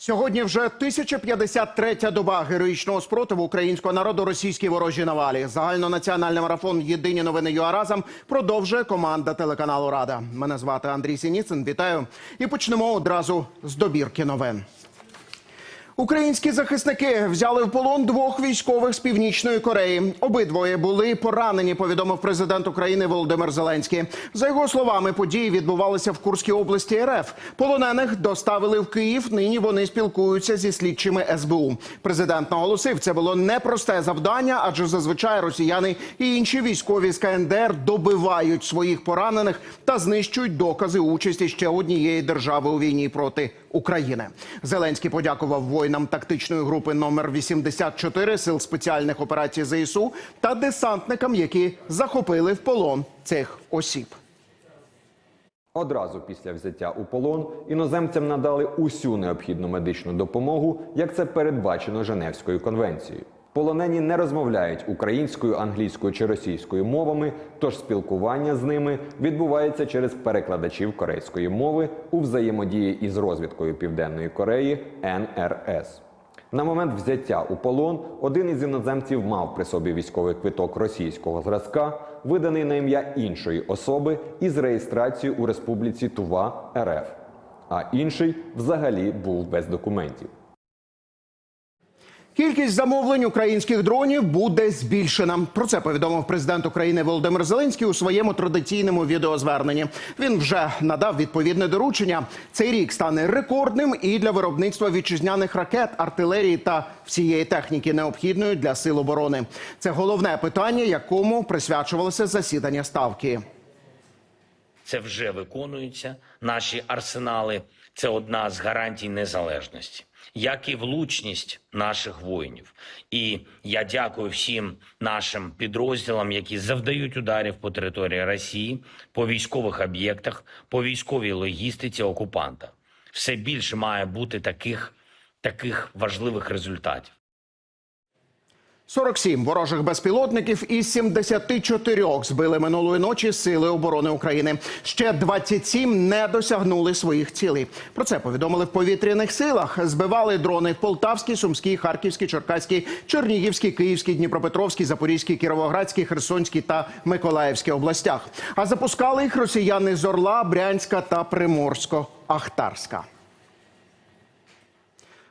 Сьогодні вже 1053-я доба героїчного спротиву українського народу російській ворожій навалі. Загальнонаціональний марафон Єдині новини ЮАРАЗом продовжує команда телеканалу Рада. Мене звати Андрій Сініцин. Вітаю і почнемо одразу з добірки новин. Українські захисники взяли в полон двох військових з північної Кореї. Обидвоє були поранені. Повідомив президент України Володимир Зеленський. За його словами, події відбувалися в Курській області РФ. Полонених доставили в Київ. Нині вони спілкуються зі слідчими СБУ. Президент наголосив, це було непросте завдання, адже зазвичай росіяни і інші військові з КНДР добивають своїх поранених та знищують докази участі ще однієї держави у війні проти України. Зеленський подякував воїнам тактичної групи номер 84 сил спеціальних операцій ЗСУ та десантникам, які захопили в полон цих осіб. Одразу після взяття у полон іноземцям надали усю необхідну медичну допомогу, як це передбачено Женевською конвенцією. Полонені не розмовляють українською, англійською чи російською мовами, тож спілкування з ними відбувається через перекладачів корейської мови у взаємодії із розвідкою Південної Кореї НРС. На момент взяття у полон один із іноземців мав при собі військовий квиток російського зразка, виданий на ім'я іншої особи із реєстрацією у Республіці Тува РФ, а інший взагалі був без документів. Кількість замовлень українських дронів буде збільшена. Про це повідомив президент України Володимир Зеленський у своєму традиційному відеозверненні. Він вже надав відповідне доручення. Цей рік стане рекордним і для виробництва вітчизняних ракет, артилерії та всієї техніки, необхідної для сил оборони. Це головне питання, якому присвячувалося засідання ставки. це вже виконується. Наші арсенали це одна з гарантій незалежності, як і влучність наших воїнів. І я дякую всім нашим підрозділам, які завдають ударів по території Росії, по військових об'єктах, по військовій логістиці окупанта. Все більше має бути таких, таких важливих результатів. 47 ворожих безпілотників із 74 збили минулої ночі сили оборони України. Ще 27 не досягнули своїх цілей. Про це повідомили в повітряних силах. Збивали дрони Полтавській, Сумській, Харківській, Черкаській, Чернігівській, Київській, Дніпропетровській, Запорізькій, Кіровоградській, Херсонській та Миколаївській областях. А запускали їх росіяни з Орла, Брянська та Приморсько-Ахтарська.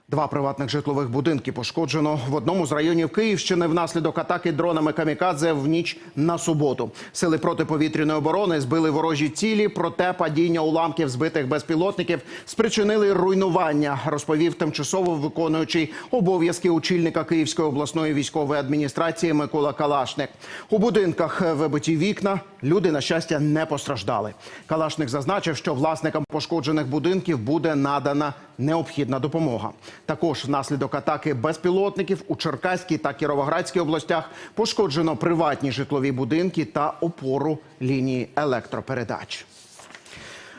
Два приватних житлових будинки пошкоджено в одному з районів Київщини внаслідок атаки дронами камікадзе в ніч на суботу. Сили протиповітряної оборони збили ворожі цілі, проте падіння уламків збитих безпілотників спричинили руйнування. Розповів тимчасово виконуючий обов'язки очільника Київської обласної військової адміністрації Микола Калашник. У будинках вибиті вікна. Люди на щастя не постраждали. Калашник зазначив, що власникам пошкоджених будинків буде надана необхідна допомога. Також внаслідок атаки безпілотників у Черкаській та Кіровоградській областях пошкоджено приватні житлові будинки та опору лінії електропередач.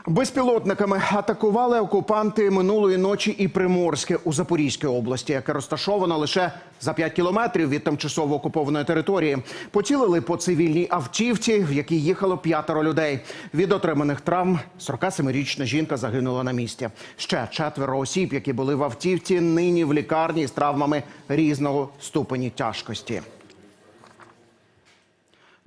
Безпілотниками атакували окупанти минулої ночі і Приморське у Запорізькій області, яке розташовано лише за 5 кілометрів від тимчасово окупованої території. Поцілили по цивільній автівці, в якій їхало п'ятеро людей. Від отриманих травм 47-річна жінка загинула на місці. Ще четверо осіб, які були в автівці, нині в лікарні з травмами різного ступені тяжкості.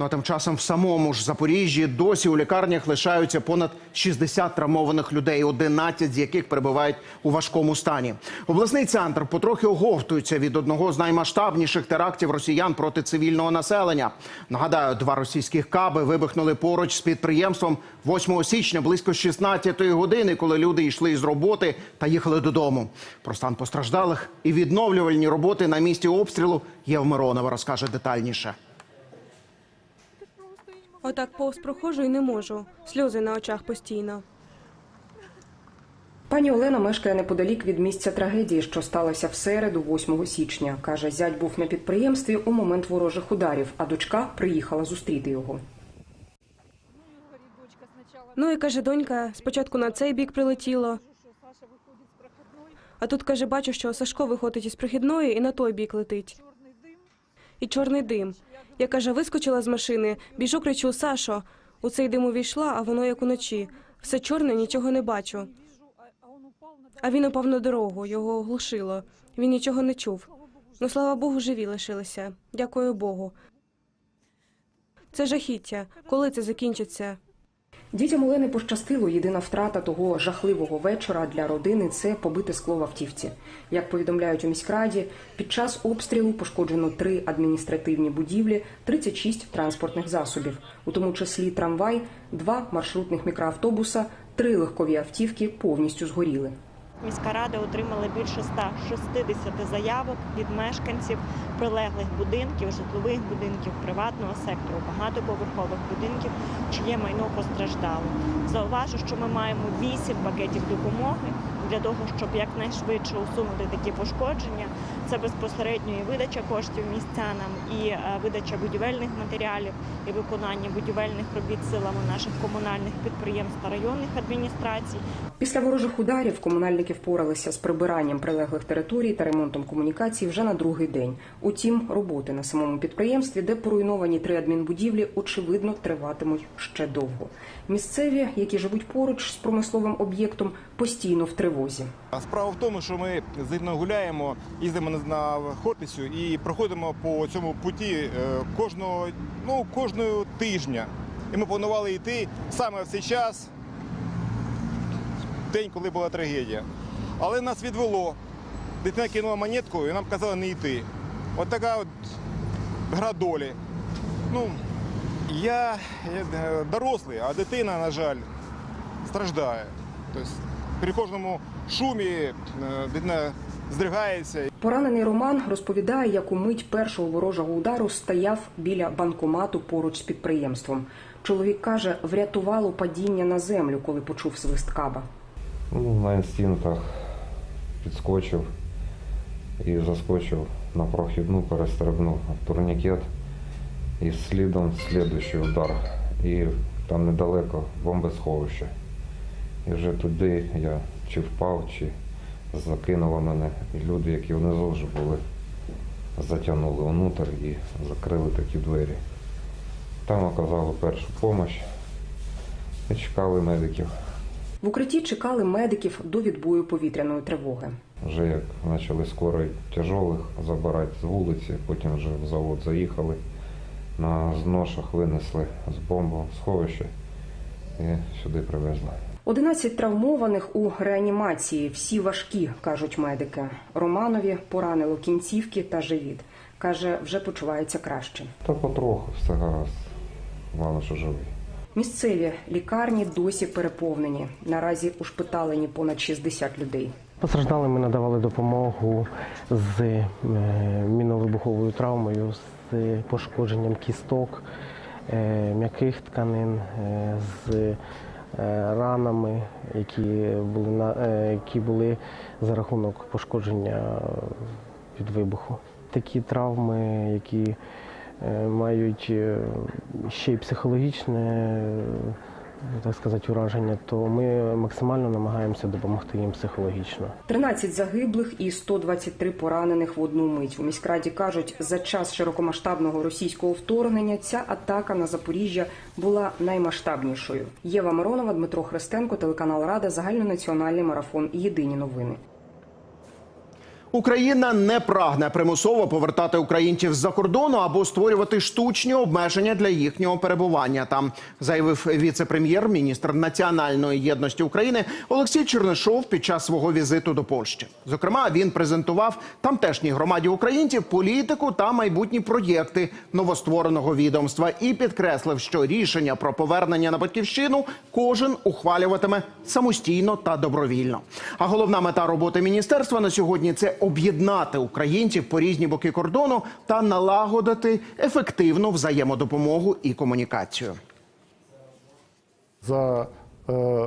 Ну а тим часом в самому ж Запоріжжі досі у лікарнях лишаються понад 60 травмованих людей, 11 з яких перебувають у важкому стані. Обласний центр потрохи оговтується від одного з наймасштабніших терактів росіян проти цивільного населення. Нагадаю, два російських каби вибухнули поруч з підприємством 8 січня близько 16 години, коли люди йшли з роботи та їхали додому. Про стан постраждалих і відновлювальні роботи на місці обстрілу Єв Миронова розкаже детальніше. Отак повз проходжу і не можу. Сльози на очах постійно. Пані Олена мешкає неподалік від місця трагедії, що сталося в середу, 8 січня. Каже, зять був на підприємстві у момент ворожих ударів, а дочка приїхала зустріти його. Ну і каже, донька, спочатку на цей бік прилетіло. А тут каже, бачу, що Сашко виходить із прохідної і на той бік летить. І чорний дим. Я каже, вискочила з машини, біжу, кричу Сашо. У цей дим увійшла, а воно як уночі. Все чорне, нічого не бачу. А він упав на дорогу, його оглушило. Він нічого не чув. Ну, слава Богу, живі лишилися. Дякую Богу. Це жахіття. Коли це закінчиться? Дітям Олени пощастило. Єдина втрата того жахливого вечора для родини це побите скло в автівці. Як повідомляють у міськраді, під час обстрілу пошкоджено три адміністративні будівлі, 36 транспортних засобів, у тому числі трамвай, два маршрутних мікроавтобуса, три легкові автівки повністю згоріли. Міська рада отримала більше 160 заявок від мешканців прилеглих будинків, житлових будинків, приватного сектору, багатоповерхових будинків, чиє майно постраждало. Зауважу, що ми маємо 8 пакетів допомоги для того, щоб якнайшвидше усунути такі пошкодження. Це безпосередньо і видача коштів містянам, і е, видача будівельних матеріалів, і виконання будівельних робіт силами наших комунальних підприємств та районних адміністрацій. Після ворожих ударів комунальники впоралися з прибиранням прилеглих територій та ремонтом комунікацій вже на другий день. Утім, роботи на самому підприємстві, де поруйновані три адмінбудівлі, очевидно триватимуть ще довго. Місцеві, які живуть поруч з промисловим об'єктом, постійно в тривозі. А Справа в тому, що ми з Іриною гуляємо, їздимо на- на Хортицю і проходимо по цьому путі е, кожного, ну, кожного тижня. І ми планували йти саме в цей час, день, коли була трагедія. Але нас відвело. Дитина кинула монетку і нам казали не йти. От така от гра долі. Ну, я, я е, дорослий, а дитина, на жаль, страждає. Тобто при кожному шумі е, дитина здригається. Поранений Роман розповідає, як у мить першого ворожого удару стояв біля банкомату поруч з підприємством. Чоловік каже, врятувало падіння на землю, коли почув свист каба. Ну, на інстинктах підскочив і заскочив на прохідну, перестрибнув турнікет і слідом слідуючий удар. І там недалеко бомбосховище. І вже туди я чи впав, чи закинуло мене. І люди, які внизу вже були, затягнули внутрь і закрили такі двері. Там оказали першу допомогу і чекали медиків. В укритті чекали медиків до відбою повітряної тривоги. Вже як почали скоро тяжелих забирати з вулиці, потім вже в завод заїхали, на зношах винесли з бомбосховища і сюди привезли. 11 травмованих у реанімації. Всі важкі, кажуть медики. Романові поранило кінцівки та живіт. Каже, вже почувається краще. Та потроху все гаразд. Головне, що живий. Місцеві лікарні досі переповнені. Наразі ушпиталені понад 60 людей. Постраждалим ми надавали допомогу з е, міновибуховою травмою, з пошкодженням кісток, е, м'яких тканин, е, з ранами, які були, е, які були за рахунок пошкодження від вибуху. Такі травми, які е, мають е, ще й психологічне е, так сказати, ураження, то ми максимально намагаємося допомогти їм психологічно. 13 загиблих і 123 поранених в одну мить. У міськраді кажуть, за час широкомасштабного російського вторгнення ця атака на Запоріжжя була наймасштабнішою. Єва Миронова, Дмитро Христенко, телеканал Рада, загальнонаціональний марафон. Єдині новини. Україна не прагне примусово повертати українців з-за кордону або створювати штучні обмеження для їхнього перебування там, заявив віце-прем'єр, міністр національної єдності України Олексій Чернишов під час свого візиту до Польщі. Зокрема, він презентував тамтешній громаді українців політику та майбутні проєкти новоствореного відомства і підкреслив, що рішення про повернення на батьківщину кожен ухвалюватиме самостійно та добровільно. А головна мета роботи міністерства на сьогодні це об'єднати українців по різні боки кордону та налагодити ефективну взаємодопомогу і комунікацію. За е,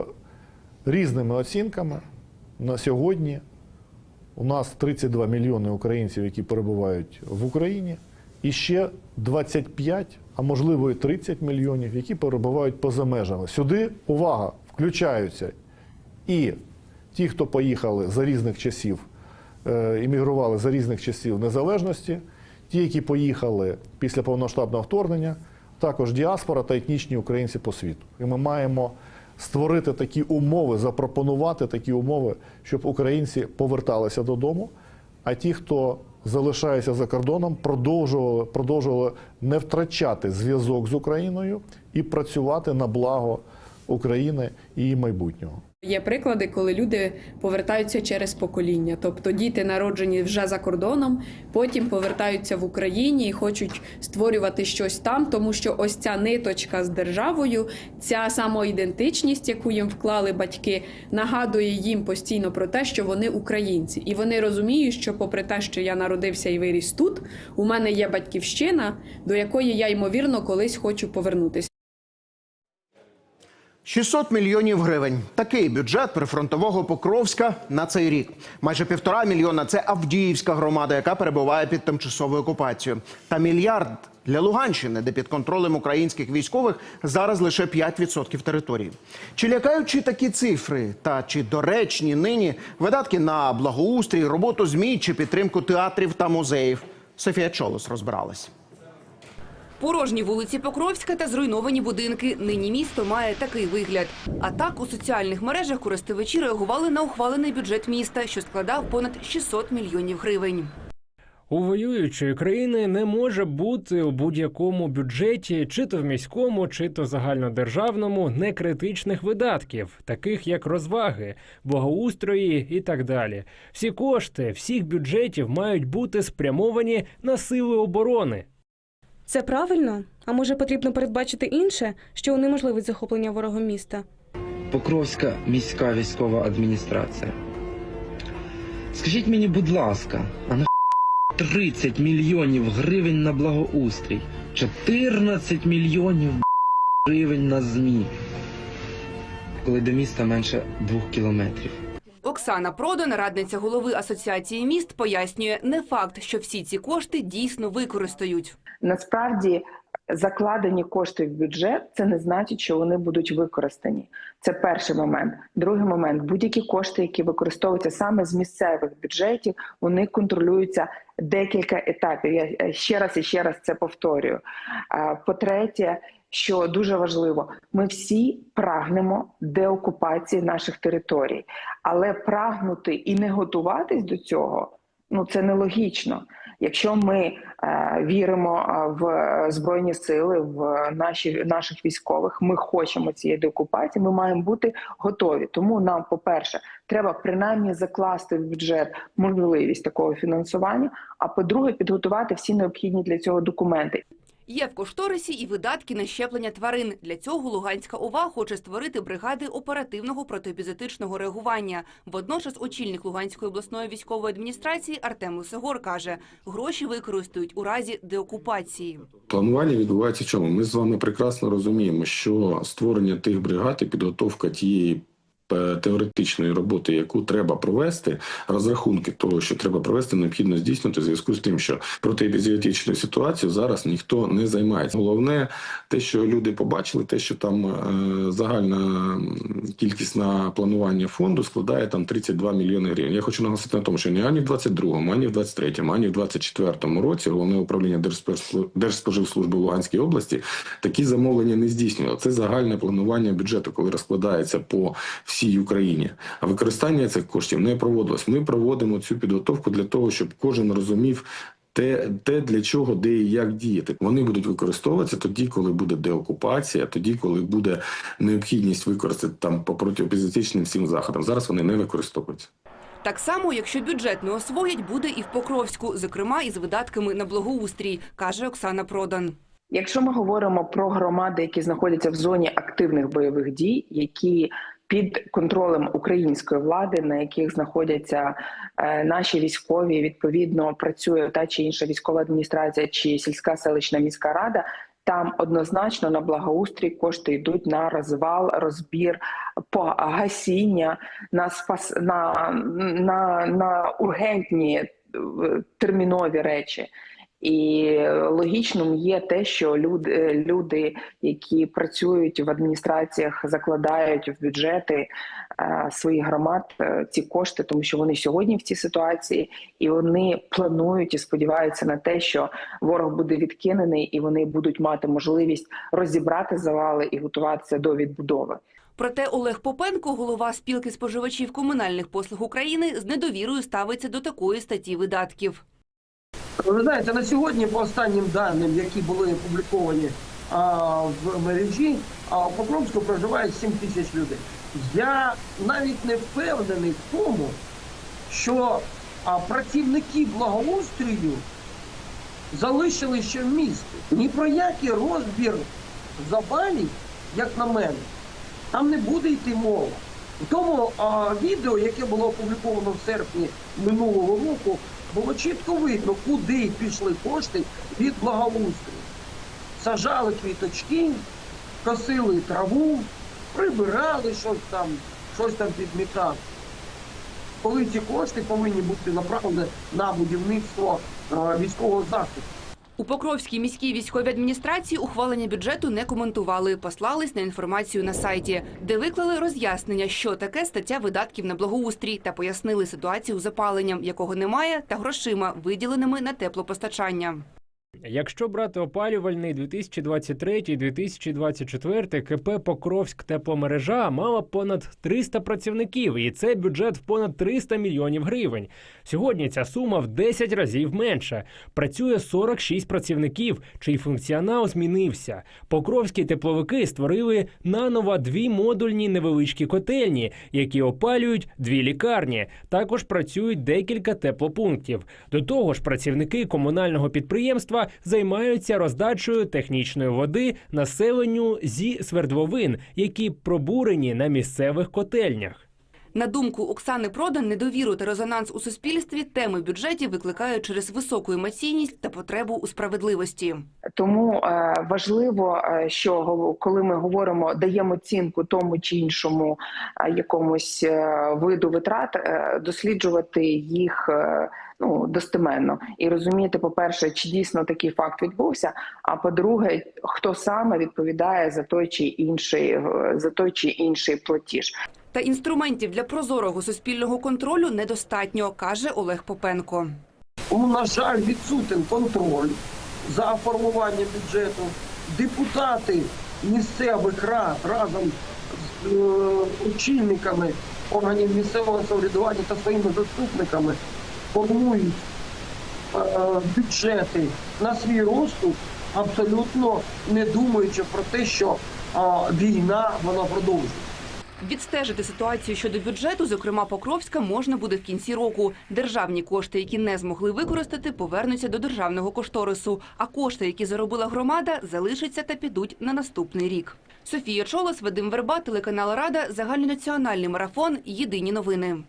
різними оцінками на сьогодні у нас 32 мільйони українців, які перебувають в Україні, і ще 25, а можливо і 30 мільйонів, які перебувають поза межами. Сюди увага, включаються і ті, хто поїхали за різних часів, іммігрували за різних часів незалежності, ті, які поїхали після повноштабного вторгнення, також діаспора та етнічні українці по світу. І ми маємо створити такі умови, запропонувати такі умови, щоб українці поверталися додому, а ті, хто залишається за кордоном, продовжували, продовжували не втрачати зв'язок з Україною і працювати на благо України і її майбутнього. Є приклади, коли люди повертаються через покоління, тобто діти народжені вже за кордоном, потім повертаються в Україні і хочуть створювати щось там, тому що ось ця ниточка з державою, ця самоідентичність, яку їм вклали батьки, нагадує їм постійно про те, що вони українці, і вони розуміють, що, попри те, що я народився і виріс тут, у мене є батьківщина, до якої я ймовірно колись хочу повернутися. 600 мільйонів гривень. Такий бюджет прифронтового Покровська на цей рік. Майже півтора мільйона це Авдіївська громада, яка перебуває під тимчасовою окупацією. Та мільярд для Луганщини, де під контролем українських військових зараз лише 5% території. Чи лякаючі такі цифри? Та чи доречні нині видатки на благоустрій, роботу ЗМІ чи підтримку театрів та музеїв? Софія Чолос розбиралась. Порожні вулиці Покровська та зруйновані будинки. Нині місто має такий вигляд. А так у соціальних мережах користувачі реагували на ухвалений бюджет міста, що складав понад 600 мільйонів гривень. У воюючої країни не може бути у будь-якому бюджеті, чи то в міському, чи то загальнодержавному, некритичних видатків, таких як розваги, благоустрої і так далі. Всі кошти всіх бюджетів мають бути спрямовані на сили оборони. Це правильно? А може потрібно передбачити інше, що унеможливить захоплення ворогом міста? Покровська міська військова адміністрація. Скажіть мені, будь ласка, а на 30 мільйонів гривень на благоустрій, 14 мільйонів гривень на ЗМІ, коли до міста менше двох кілометрів. Оксана Продан, радниця голови асоціації міст, пояснює, не факт, що всі ці кошти дійсно використають. Насправді закладені кошти в бюджет, це не значить, що вони будуть використані. Це перший момент. Другий момент будь-які кошти, які використовуються саме з місцевих бюджетів, вони контролюються декілька етапів. Я ще раз і ще раз це повторюю. По-третє, що дуже важливо, ми всі прагнемо деокупації наших територій, але прагнути і не готуватись до цього ну це нелогічно. Якщо ми е, віримо е, в збройні сили, в наші наших військових, ми хочемо цієї деокупації, ми маємо бути готові. Тому нам, по-перше, треба принаймні закласти в бюджет можливість такого фінансування. А по-друге, підготувати всі необхідні для цього документи. Є в кошторисі і видатки на щеплення тварин. Для цього Луганська ОВА хоче створити бригади оперативного протиепізотичного реагування. Водночас очільник Луганської обласної військової адміністрації Артем Лисогор каже, гроші використають у разі деокупації. Планування відбувається чому? Ми з вами прекрасно розуміємо, що створення тих бригад і підготовка тієї теоретичної роботи, яку треба провести, розрахунки того, що треба провести, необхідно здійснити в зв'язку з тим, що протиепізіотичною ситуацією зараз ніхто не займається. Головне, те, що люди побачили, те, що там е, загальна кількість на планування фонду складає там 32 мільйони гривень. Я хочу наголосити на тому, що ні ані в 22-му, ані в 23-му, ані в 24-му році головне управління Держспоживслужби Луганській області такі замовлення не здійснювало. Це загальне планування бюджету, коли розкладається по всій Україні. А використання цих коштів не проводилось. Ми проводимо цю підготовку для того, щоб кожен розумів. Те, те, для чого, де і як діяти, вони будуть використовуватися тоді, коли буде деокупація, тоді, коли буде необхідність використати там по протиопозиційним всім заходам. Зараз вони не використовуються. Так само, якщо бюджет не освоять, буде і в Покровську, зокрема із видатками на благоустрій, каже Оксана Продан. Якщо ми говоримо про громади, які знаходяться в зоні активних бойових дій, які під контролем української влади, на яких знаходяться е, наші військові, відповідно працює та чи інша військова адміністрація, чи сільська селищна міська рада. Там однозначно на благоустрій кошти йдуть на розвал, розбір, погасіння, на спас на, на, на ургентні е, термінові речі. І логічним є те, що люди, люди, які працюють в адміністраціях, закладають в бюджети е, своїх громад е, ці кошти, тому що вони сьогодні в цій ситуації, і вони планують і сподіваються на те, що ворог буде відкинений, і вони будуть мати можливість розібрати завали і готуватися до відбудови. Проте Олег Попенко, голова спілки споживачів комунальних послуг України, з недовірою ставиться до такої статті видатків. Ви знаєте, на сьогодні, по останнім даним, які були опубліковані а, в мережі, а, у Покровську проживає 7 тисяч людей. Я навіть не впевнений в тому, що а, працівники благоустрою залишили ще в місті. Ні про який розбір забалів, як на мене, там не буде йти мова. В тому а, відео, яке було опубліковано в серпні минулого року, було чітко видно, куди пішли кошти від благоустрою. Сажали квіточки, косили траву, прибирали щось там, щось там підмітали. Коли ці кошти повинні бути направлені на будівництво військового захисту. У Покровській міській військовій адміністрації ухвалення бюджету не коментували, послались на інформацію на сайті, де виклали роз'яснення, що таке стаття видатків на благоустрій, та пояснили ситуацію з опаленням, якого немає, та грошима, виділеними на теплопостачання. Якщо брати опалювальний 2023-2024, КП Покровськ тепломережа мала понад 300 працівників, і це бюджет в понад 300 мільйонів гривень. Сьогодні ця сума в 10 разів менша. Працює 46 працівників, чий функціонал змінився. Покровські тепловики створили наново дві модульні невеличкі котельні, які опалюють дві лікарні. Також працюють декілька теплопунктів. До того ж, працівники комунального підприємства займаються роздачею технічної води населенню зі свердловин, які пробурені на місцевих котельнях. На думку Оксани Продан, недовіру та резонанс у суспільстві теми бюджетів викликають через високу емоційність та потребу у справедливості. Тому е, важливо, е, що коли ми говоримо, даємо оцінку тому чи іншому е, якомусь е, виду витрат, е, досліджувати їх е, ну достеменно і розуміти, по-перше, чи дійсно такий факт відбувся. А по-друге, хто саме відповідає за той чи інший е, за той чи інший платіж. Та інструментів для прозорого суспільного контролю недостатньо, каже Олег Попенко. Тому, на жаль, відсутен контроль за формуванням бюджету. Депутати місцевих рад разом з е, очільниками органів місцевого самоврядування та своїми заступниками формують е, бюджети на свій розсуд, абсолютно не думаючи про те, що е, війна вона продовжується. Відстежити ситуацію щодо бюджету, зокрема Покровська, можна буде в кінці року. Державні кошти, які не змогли використати, повернуться до державного кошторису. А кошти, які заробила громада, залишаться та підуть на наступний рік. Софія Чолос, Вадим Верба, телеканал Рада, загальнонаціональний марафон. Єдині новини.